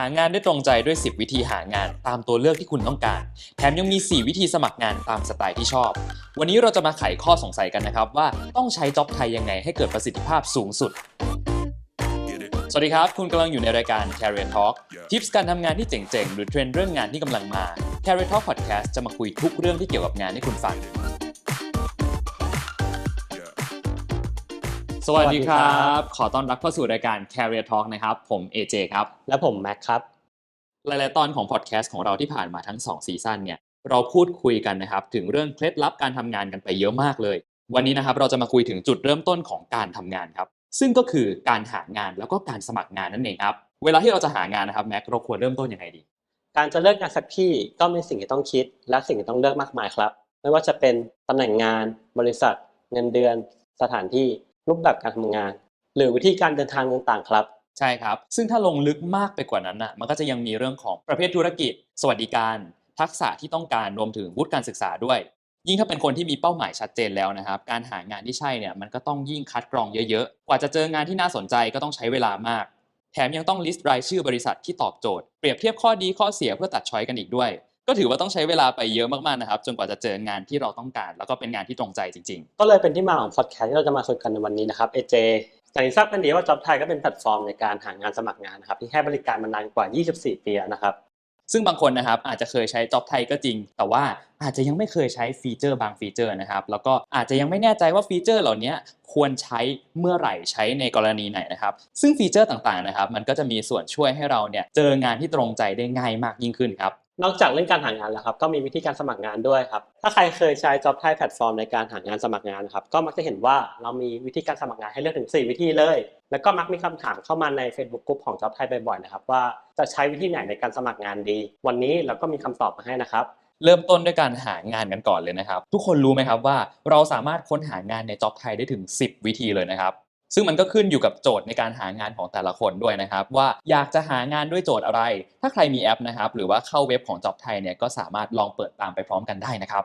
หางานได้ตรงใจด้วย 10 วิธีหางานตามตัวเลือกที่คุณต้องการ แถมยังมี 4 วิธีสมัครงานตามสไตล์ที่ชอบ วันนี้เราจะมาไขข้อสงสัยกันนะครับ ว่าต้องใช้จ็อบไทยยังไงให้เกิดประสิทธิภาพสูงสุด สวัสดีครับ คุณกำลังอยู่ในรายการ Career Talk ทิปส์การทำงานที่เจ๋งๆ หรือเทรนด์เรื่องงานที่กำลังมา Career Talk Podcast จะมาคุยทุกเรื่องที่เกี่ยวกับงานให้คุณฟัง สวัสดีครับ ขอต้อนรับเข้าสู่รายการ Career Talk นะครับ ผม AJ ครับ และผมแม็กครับ หลาย ๆ ตอนของพอดแคสต์ของเราที่ผ่านมาทั้ง 2 ซีซั่นเนี่ย เราพูดคุยกันนะครับ ถึงเรื่องเคล็ดลับการทำงานกันไปเยอะมากเลย วันนี้นะครับเราจะมาคุยถึงจุดเริ่มต้นของการทำงานครับ ซึ่งก็คือการหางานแล้วก็การสมัครงานนั่นเองครับ เวลาที่เราจะหางานนะครับแม็กเราควรเริ่มต้นยังไงดี การจะเลือกงานสักที่ก็มีสิ่งที่ต้องคิด และสิ่งที่ต้องเลือกมากมายครับ ไม่ว่าจะเป็นตำแหน่งงาน บริษัท เงินเดือน สถานที่ รูปแบบการทำงาน หรือวิธีการเดินทางต่างๆครับ ใช่ครับ ซึ่งถ้าลงลึกมากไปกว่านั้นน่ะมันก็จะยังมีเรื่องของประเภทธุรกิจ สวัสดิการ ทักษะที่ต้องการรวมถึงวุฒิการศึกษาด้วย ยิ่งถ้าเป็นคนที่มีเป้าหมายชัดเจนแล้วนะครับ การหางานที่ใช่เนี่ยมันก็ต้องยิ่งคัดกรองเยอะๆ กว่าจะเจองานที่น่าสนใจก็ต้องใช้เวลามาก แถมยังต้องลิสต์รายชื่อบริษัทที่ตอบโจทย์ เปรียบเทียบข้อดีข้อเสียเพื่อตัดช้อยกันอีกด้วย ก็ถือว่าต้องใช้เวลาไปเยอะมากๆนะครับ จนกว่าจะเจองานที่เราต้องการ แล้วก็เป็นงานที่ตรงใจจริงๆก็เลยเป็นที่มาของพอดแคสต์ที่เราจะมาคุยกันในวันนี้นะครับเอเจอย่างที่ทราบกันดีว่าจ็อบไทยก็เป็นแพลตฟอร์มในการหางานสมัครงานนะครับที่ให้บริการมานานกว่า 24 ปีแล้วนะครับ ซึ่งบางคนนะครับอาจจะเคยใช้จ็อบไทยก็จริง แต่ว่าอาจจะยังไม่เคยใช้ฟีเจอร์บางฟีเจอร์นะครับ แล้วก็อาจจะยังไม่แน่ใจว่าฟีเจอร์เหล่านี้ควรใช้เมื่อไหร่ใช้ในกรณีไหนนะครับ ซึ่งฟีเจอร์ต่างๆนะครับ มันก็จะมีส่วนช่วยให้เราเนี่ยเจองานที่ตรงใจได้ง่ายมากยิ่งขึ้นครับ นอกจากเรื่องการหางานแล้วครับก็มีวิธีการสมัครงานด้วยครับ ถ้าใครเคยใช้ Job t h a i แพลตฟอร์มในการหางานสมัครงานครับก็มักจะเห็นว่าเรามีวิธีการสมัครงานให้เลือกถึง 4 วิธีเลย แล้วก็มักมีคำถามเข้ามาใน Facebook กลุ่มของ Job t h a i บ่อยๆนะครับว่าจะใช้วิธีไหนในการสมัครงานดี วันนี้เราก็มีคำตอบมาให้นะครับเริ่มต้นด้วยการหางานกันก่อนเลยนะครับ ทุกคนรู้ไหมครับว่าเราสามารถค้นหางานในจ็อบไทยได้ถึง 10 วิธีเลยนะครับ ซึ่งมันก็ขึ้นอยู่กับโจทย์ในการหางานของแต่ละคนด้วยนะครับ ว่าอยากจะหางานด้วยโจทย์อะไร ถ้าใครมีแอปนะครับ หรือว่าเข้าเว็บของจ็อบไทยเนี่ยก็สามารถลองเปิดตามไปพร้อมกันได้นะครับ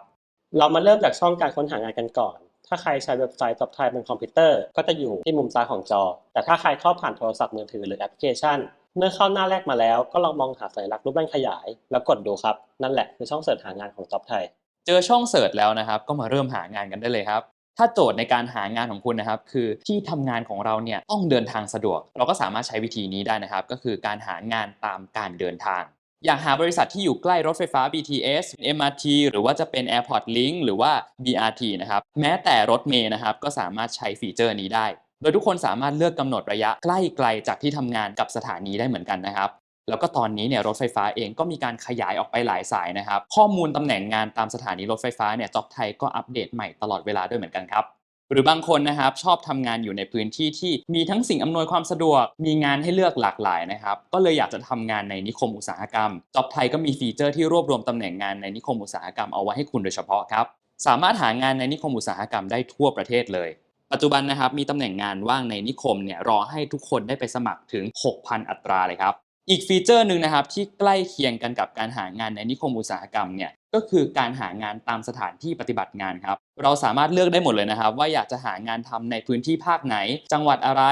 เรามาเริ่มจากช่องการค้นหางานกันก่อน ถ้าใครใช้เว็บไซต์ Job t h a i บนคอมพิวเตอร์ก็จะอยู่ที่มุมซ้ายของจอ แต่ถ้าใครเข้าผ่านโทรศัพท์มือถือหรือแอปพลิเคชัน เมื่อเข้าหน้าแรกมาแล้วก็ลองมองหาสัญลักษณ์รูปแว่นขยาย แล้วกดดูครับนั่นแหละคือช่องเสิร์ชหางานของ Job t h a i เจอช่องเสิร์ชแล้วนะครับ ก็มาเริ่มหางานกันได้เลยครับ ถ้าโจทย์ในการหางานของคุณนะครับ คือที่ทำงานของเราเนี่ยต้องเดินทางสะดวก เราก็สามารถใช้วิธีนี้ได้นะครับ ก็คือการหางานตามการเดินทางอยากหาบริษัทที่อยู่ใกล้รถไฟฟ้า BTS MRT หรือว่าจะเป็น Airport Link หรือว่า BRT นะครับ แม้แต่รถเมย์นะครับ ก็สามารถใช้ฟีเจอร์นี้ได้ โดยทุกคนสามารถเลือกกำหนดระยะใกล้ไกลจากที่ทำงานกับสถานีได้เหมือนกันนะครับ แล้วก็ตอนนี้เนี่ยรถไฟฟ้าเองก็มีการขยายออกไปหลายสายนะครับ ข้อมูลตำแหน่งงานตามสถานีรถไฟฟ้าเนี่ยจ็อบไทยก็อัปเดตใหม่ตลอดเวลาด้วยเหมือนกันครับหรือบางคนนะครับชอบทำงานอยู่ในพื้นที่ที่มีทั้งสิ่งอำนวยความสะดวก มีงานให้เลือกหลากหลายนะครับ ก็เลยอยากจะทำงานในนิคมอุตสาหกรรมจ็อบไทยก็มีฟีเจอร์ที่รวบรวมตำแหน่งงานในนิคมอุตสาหกรรมเอาไว้ให้คุณโดยเฉพาะครับ สามารถหางานในนิคมอุตสาหกรรมได้ทั่วประเทศเลย ปัจจุบันนะครับมีตำแหน่งงานว่างในนิคมเนี่ยรอให้ทุกคนได้ไปสมัครถึง 6,000 อัตราเลยครับ อีกฟีเจอร์หนึ่งนะครับที่ใกล้เคียงกันกับการหางานในนิคมอุตสาหกรรมเนี่ยก็คือการหางานตามสถานที่ปฏิบัติงานครับ เราสามารถเลือกได้หมดเลยนะครับ ว่าอยากจะหางานทำในพื้นที่ภาคไหน จังหวัดอะไร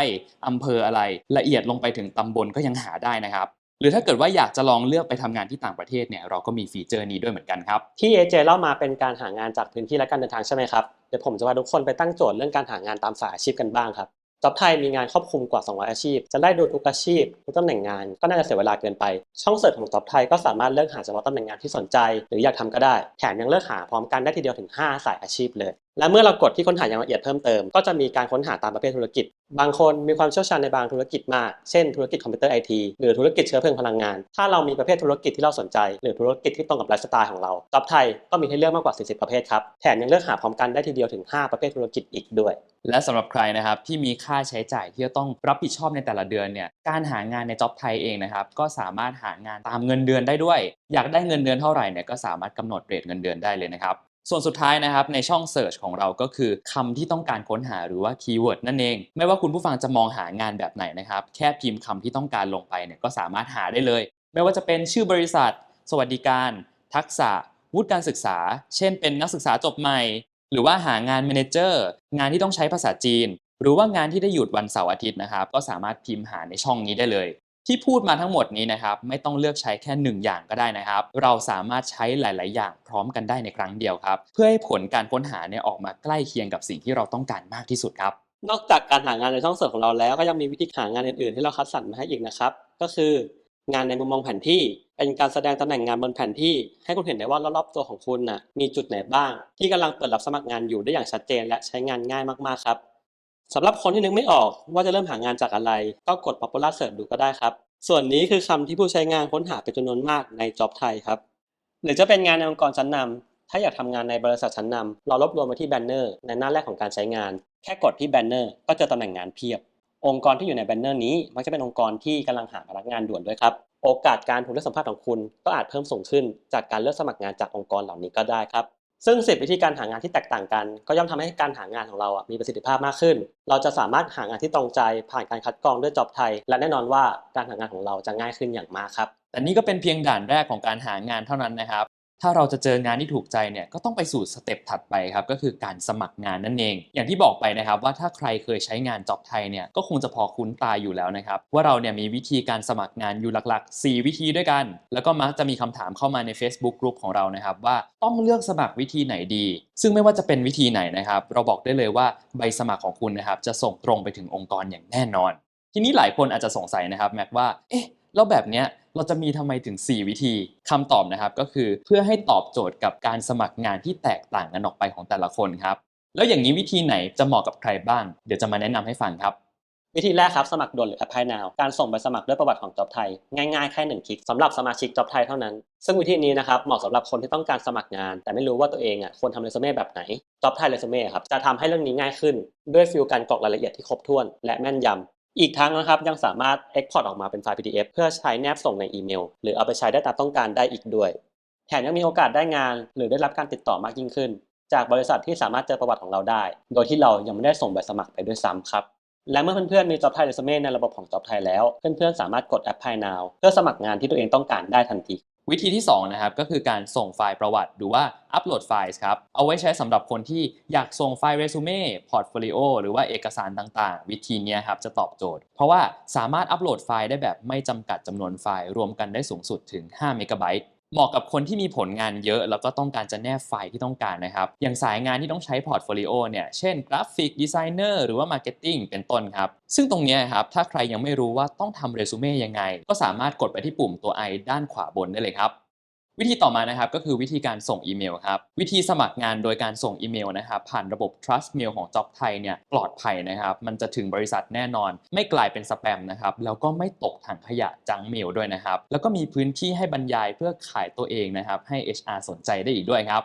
อำเภออะไร ละเอียดลงไปถึงตำบลก็ยังหาได้นะครับ หรือถ้าเกิดว่าอยากจะลองเลือกไปทำงานที่ต่างประเทศเนี่ยเราก็มีฟีเจอร์นี้ด้วยเหมือนกันครับที่เอเจเล่ามาเป็นการหางานจากพื้นที่และการเดินทางใช่ไหมครับเดี๋ยวผมจะพาทุกคนไปตั้งโจทย์เรื่องการหางานตามสายอาชีพกันบ้างครับ จ็อบไทยมีงานครอบคลุมกว่า 200 อาชีพ จะได้ดูทุกอาชีพทุกตำแหน่งงานก็น่าจะเสียเวลาเกินไป ช่องเสิร์ชของจ็อบไทยก็สามารถเลือกหาเฉพาะตำแหน่งงานที่สนใจ หรืออยากทำก็ได้ แถมยังเลือกหาพร้อมกันได้ทีเดียวถึง 5 สายอาชีพเลยและเมื่อเรากดที่ค้นหาอย่างละเอียดเพิ่มเติม ก็จะมีการค้นหาตามประเภทธุรกิจ บางคนมีความเชี่ยวชาญในบางธุรกิจมาก เช่นธุรกิจคอมพิวเตอร์ไอทีหรือธุรกิจเชื้อเพลิงพลังงาน ถ้าเรามีประเภทธุรกิจที่เราสนใจ หรือธุรกิจที่ตรงกับไลฟ์สไตล์ของเราจ็อบไทยก็มีให้เลือกมากกว่า 40 ประเภทครับ แถมยังเลือกหาพร้อมกันได้ทีเดียวถึง 5 ประเภทธุรกิจอีกด้วย และสำหรับใครนะครับที่มีค่าใช้จ่ายที่จะต้องรับผิดชอบในแต่ละเดือนเนี่ย การหางานในจ็อบไทยเองนะครับก็สามารถหางานตามเงินเดือนได้ด้วย อยากได้เงินเดือนเท่าไหร่เนี่ยก็สามารถกำหนดเรทเงินเดือนได้เลยนะครับ ส่วนสุดท้ายนะครับในช่อง Search ของเราก็คือคำที่ต้องการค้นหาหรือว่าคีย์เวิร์ดนั่นเอง ไม่ว่าคุณผู้ฟังจะมองหางานแบบไหนนะครับ แค่พิมพ์คำที่ต้องการลงไปเนี่ยก็สามารถหาได้เลย ไม่ว่าจะเป็นชื่อบริษัท สวัสดิการ ทักษะ วุฒิการศึกษา เช่น เป็นนักศึกษาจบใหม่ หรือว่าหางานเมนเจอร์งานที่ต้องใช้ภาษาจีน หรือว่างานที่ได้หยุดวันเสาร์อาทิตย์นะครับ ก็สามารถพิมพ์หาในช่องนี้ได้เลย ที่พูดมาทั้งหมดนี้นะครับไม่ต้องเลือกใช้แค่หนึ่งอย่างก็ได้นะครับ เราสามารถใช้หลาย ๆ อย่างพร้อมกันได้ในครั้งเดียวครับ เพื่อให้ผลการค้นหาเนี่ยออกมาใกล้เคียงกับสิ่งที่เราต้องการมากที่สุดครับนอกจากการหางานในช่องเสิร์ฟของเราแล้วก็ยังมีวิธีหางานอื่น ๆ ที่เราคัดสรรมาให้อีกนะครับ ก็คืองานในมุมมองแผนที่เป็นการแสดงตำแหน่งงานบนแผนที่ ให้คุณเห็นได้ว่ารอบๆตัวของคุณน่ะมีจุดไหนบ้าง ที่กำลังเปิดรับสมัครงานอยู่ได้อย่างชัดเจน และใช้งานง่ายมากๆครับ สำหรับคนที่นึกไม่ออกว่าจะเริ่มหางานจากอะไร ก็กด Popular Search ดูก็ได้ครับ ส่วนนี้คือคำที่ผู้ใช้งานค้นหาเป็นจำนวนมากใน Job ไทยครับ หรือจะเป็นงานในองค์กรชั้นนำถ้าอยากทำงานในบริษัทชั้นนำเรารวบรวมไว้ที่แบนเนอร์ในหน้าแรกของการใช้งาน แค่กดที่แบนเนอร์ก็เจอตำแหน่งงานเพียบ องค์กรที่อยู่ในแบนเนอร์นี้มักจะเป็นองค์กรที่กำลังหาพนักงานด่วนด้วยครับโอกาสการถูกเลือกสัมภาษณ์ของคุณก็อาจเพิ่มสูงขึ้น จากการเลือกสมัครงานจากองค์กรเหล่านี้ก็ได้ครับ ซึ่งสิบวิธีการหางานที่แตกต่างกัน ก็ย่อมทำให้การหางานของเราอะมีประสิทธิภาพมากขึ้น เราจะสามารถหางานที่ตรงใจผ่านการคัดกรองด้วยจอบไทย และแน่นอนว่าการหางานของเราจะง่ายขึ้นอย่างมากครับแต่นี่ก็เป็นเพียงด่านแรกของการหางานเท่านั้นนะครับ ถ้าเราจะเจองานที่ถูกใจเนี่ยก็ต้องไปสู่สเต็ปถัดไปครับก็คือการสมัครงานนั่นเอง อย่างที่บอกไปนะครับว่าถ้าใครเคยใช้งานจ็อบไทยเนี่ยก็คงจะพอคุ้นตาอยู่แล้วนะครับว่าเราเนี่ยมีวิธีการสมัครงานอยู่หลักๆ 4 วิธีด้วยกัน แล้วก็มักจะมีคำถามเข้ามาใน Facebook กลุ่มของเรานะครับว่าต้องเลือกสมัครวิธีไหนดี ซึ่งไม่ว่าจะเป็นวิธีไหนนะครับเราบอกได้เลยว่าใบสมัครของคุณนะครับจะส่งตรงไปถึงองค์กรอย่างแน่นอน ทีนี้หลายคนอาจจะสงสัยนะครับแม็กว่าเอ๊ะแล้วแบบเนี้ย เราจะมีทำไมถึง 4 วิธีคำตอบนะครับก็คือเพื่อให้ตอบโจทย์กับการสมัครงานที่แตกต่างกันออกไปของแต่ละคนครับ แล้วอย่างนี้วิธีไหนจะเหมาะกับใครบ้าง เดี๋ยวจะมาแนะนำให้ฟังครับ วิธีแรกครับสมัครด่วนหรือ Apply Now การส่งใบสมัครด้วยประวัติของ Job ไทยง่ายๆแค่หนึ่งคลิกสำหรับสมาชิก Job ไทยเท่านั้น ซึ่งวิธีนี้นะครับเหมาะสำหรับคนที่ต้องการสมัครงาน แต่ไม่รู้ว่าตัวเองอะควรทำเรซูเม่แบบไหน Job ไทยเรซูเม่ครับจะทำให้เรื่องนี้ง่ายขึ้น ด้วยฟิลการกรอกรายละเอียดที่ครบถ้วน และแม่นยำ อีกทั้งนะครับยังสามารถ Export ออกมาเป็นไฟล์ PDF เพื่อใช้แนบส่งในอีเมล หรือเอาไปใช้ได้ตามต้องการได้อีกด้วย แถมยังมีโอกาสได้งาน หรือได้รับการติดต่อมากยิ่งขึ้น จากบริษัทที่สามารถเจอประวัติของเราได้ โดยที่เรายังไม่ได้ส่งใบสมัครไปด้วยซ้ำครับและเมื่อเพื่อนๆมี Job Thai Resume ในระบบของ Job Thai แล้ว เพื่อนๆสามารถกด Apply Now เพื่อสมัครงานที่ตัวเองต้องการได้ทันที วิธีที่2นะครับก็คือการส่งไฟล์ประวัติหรือว่าอัปโหลดไฟล์ครับเอาไว้ใช้สำหรับคนที่อยากส่งไฟล์เรซูเม่พอร์ตโฟลิโอหรือว่าเอกสารต่างๆ วิธีนี้ครับจะตอบโจทย์ เพราะว่าสามารถอัปโหลดไฟล์ได้แบบไม่จำกัดจำนวนไฟล์รวมกันได้สูงสุดถึง5เมกะไบต์ เหมาะกับคนที่มีผลงานเยอะแล้วก็ต้องการจะแนบไฟล์ที่ต้องการนะครับ อย่างสายงานที่ต้องใช้พอร์ตโฟลิโอเนี่ย เช่นกราฟิกดีไซเนอร์หรือว่ามาร์เก็ตติ้งเป็นต้นครับ ซึ่งตรงนี้ครับ ถ้าใครยังไม่รู้ว่าต้องทำเรซูเม่ยังไง ก็สามารถกดไปที่ปุ่มตัว i ด้านขวาบนได้เลยครับ วิธีต่อมานะครับก็คือวิธีการส่งอีเมลครับวิธีสมัครงานโดยการส่งอีเมลนะครับผ่านระบบ Trust Mail ของ Job ไทยเนี่ยปลอดภัยนะครับ มันจะถึงบริษัทแน่นอน ไม่กลายเป็นสแปมนะครับแล้วก็ไม่ตกถังขยะจังเมลด้วยนะครับ แล้วก็มีพื้นที่ให้บรรยายเพื่อขายตัวเองนะครับให้ HR สนใจได้อีกด้วยครับ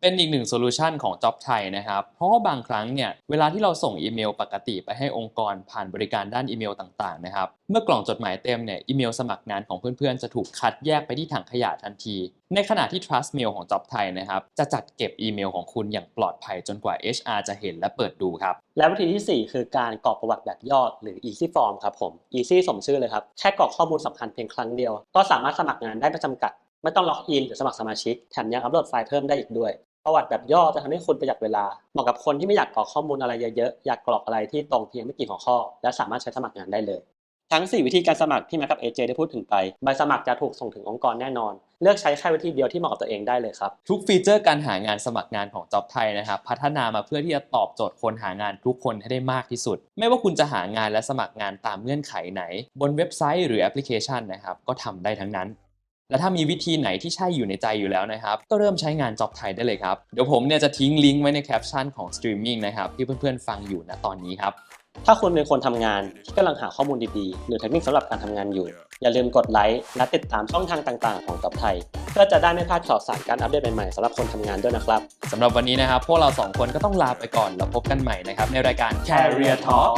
เป็นอีกหนึ่งโซลูชันของ Job ไทยนะครับ เพราะว่าบางครั้งเนี่ย เวลาที่เราส่งอีเมลปกติไปให้องค์กรผ่านบริการด้านอีเมลต่างๆนะครับ เมื่อกล่องจดหมายเต็มเนี่ย อีเมลสมัครงานของเพื่อนๆ จะถูกคัดแยกไปที่ถังขยะทันที ในขณะที่ Trust Mail ของ Job ไทยนะครับ จะจัดเก็บอีเมลของคุณอย่างปลอดภัยจนกว่า HR จะเห็นและเปิดดูครับ และวิธีที่ 4 คือการกรอกประวัติแบบย่อหรือ easy form ครับผม easy สมชื่อเลยครับ แค่กรอกข้อมูลสำคัญเพียงครั้งเดียว ก็สามารถสมัครงานได้ไม่จำกัดไม่ต้องล็อกอินหรือสมัครสมาชิก แถมยังอัปโหลดไฟล์เพิ่มได้อีกด้วย ประวัติแบบย่อจะทำให้คุณประหยัดเวลาเหมาะกับคนที่ไม่อยากกรอกข้อมูลอะไรเยอะๆอยากกรอกอะไรที่ตรงเพียงไม่กี่หัวข้อ และสามารถใช้สมัครงานได้เลยทั้ง 4 วิธีการสมัครที่แม็กกับ AJ ได้พูดถึงไป ใบสมัครจะถูกส่งถึงองค์กรแน่นอน เลือกใช้แค่วิธีเดียวที่เหมาะกับตัวเองได้เลยครับ ทุกฟีเจอร์การหางานสมัครงานของ Job ไทยนะครับ พัฒนามาเพื่อที่จะตอบโจทย์คนหางานทุกคนให้ได้มากที่สุด ไม่ว่าคุณจะหางานและสมัครงานตามเงื่อนไขไหน บนเว็บไซต์หรือแอปพลิเคชันนะครับก็ทำได้ทั้งนั้น และถ้ามีวิธีไหนที่ใช่อยู่ในใจอยู่แล้วนะครับ ก็เริ่มใช้งาน Job ไทยได้เลยครับ เดี๋ยวผมเนี่ยจะทิ้งลิงก์ไว้ในแคปชั่นของสตรีมมิ่งนะครับที่เพื่อนๆฟังอยู่ณตอนนี้ครับ ถ้าคุณเป็นคนทำงานที่กำลังหาข้อมูลดีๆ หรือเทคนิคสำหรับการทำงานอยู่ อย่าลืมกดไลค์และติดตามช่องทางต่างๆ ของกับไทย เพื่อจะได้ไม่พลาดข่าวสารการอัปเดตใหม่ๆสำหรับคนทำงานด้วยนะครับสำหรับวันนี้นะครับพวกเราสองคนก็ต้องลาไปก่อนแล้วพบกันใหม่นะครับในรายการ Career Talk